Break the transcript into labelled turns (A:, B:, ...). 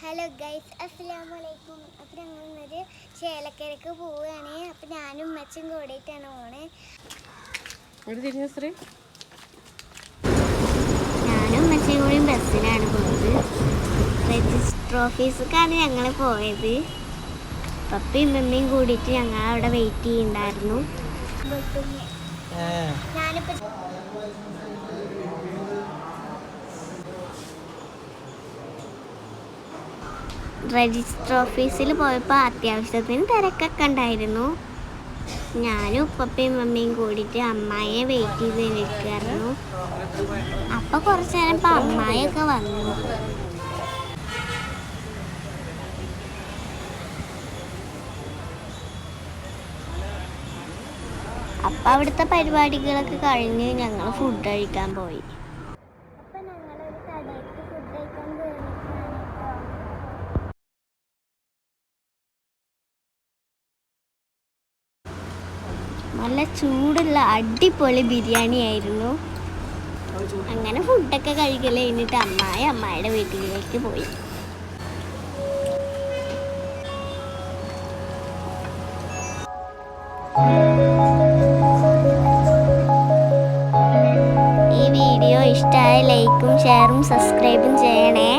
A: Hello guys അസ്സലാമു അലൈക്കും അപ്പം ഞങ്ങൾ ഇന്നൊരു ചേലക്കരക്ക് പോവുകയാണ്. അപ്പം ഞാനും ഉമ്മച്ചും കൂടിയിട്ടാണ് പോണേ. ഞാനും ഉമ്മച്ചും കൂടി ബസ്സിലാണ് പോയത്. രജിസ്റ്റർ ഓഫീസിലേക്കാണ് ഞങ്ങൾ പോയത്. പപ്പയും മമ്മിയും കൂടിയിട്ട് ഞങ്ങൾ അവിടെ വെയിറ്റ് ചെയ്യുന്നുണ്ടായിരുന്നു ഞാനിപ്പോൾ രജിസ്റ്റർ ഓഫീസിൽ പോയപ്പോൾ അത്യാവശ്യത്തിന് തിരക്കൊക്കെ ഉണ്ടായിരുന്നു. ഞാനും ഉപ്പപ്പയും മമ്മിയും കൂടിയിട്ട് അമ്മായിയെ വെയിറ്റ് ചെയ്ത് നിൽക്കുകയായിരുന്നു അപ്പോൾ കുറച്ച് നേരം ഇപ്പം അമ്മായിയൊക്കെ വന്നു. അപ്പം അവിടുത്തെ പരിപാടികളൊക്കെ കഴിഞ്ഞ് ഞങ്ങൾ ഫുഡ് കഴിക്കാൻ പോയി. അപ്പം ഞങ്ങളൊരു കടയ്ക്ക് ഫുഡ് കഴിക്കാൻ നല്ല ചൂടുള്ള അടിപൊളി ബിരിയാണി ആയിരുന്നു. അങ്ങനെ ഫുഡൊക്കെ കഴിക്കൽ കഴിഞ്ഞിട്ട് അമ്മായി അമ്മായിയുടെ വീട്ടിലേക്ക് പോയി. ഈ വീഡിയോ ഇഷ്ടമായ ലൈക്കും ഷെയറും സബ്സ്ക്രൈബും ചെയ്യണേ.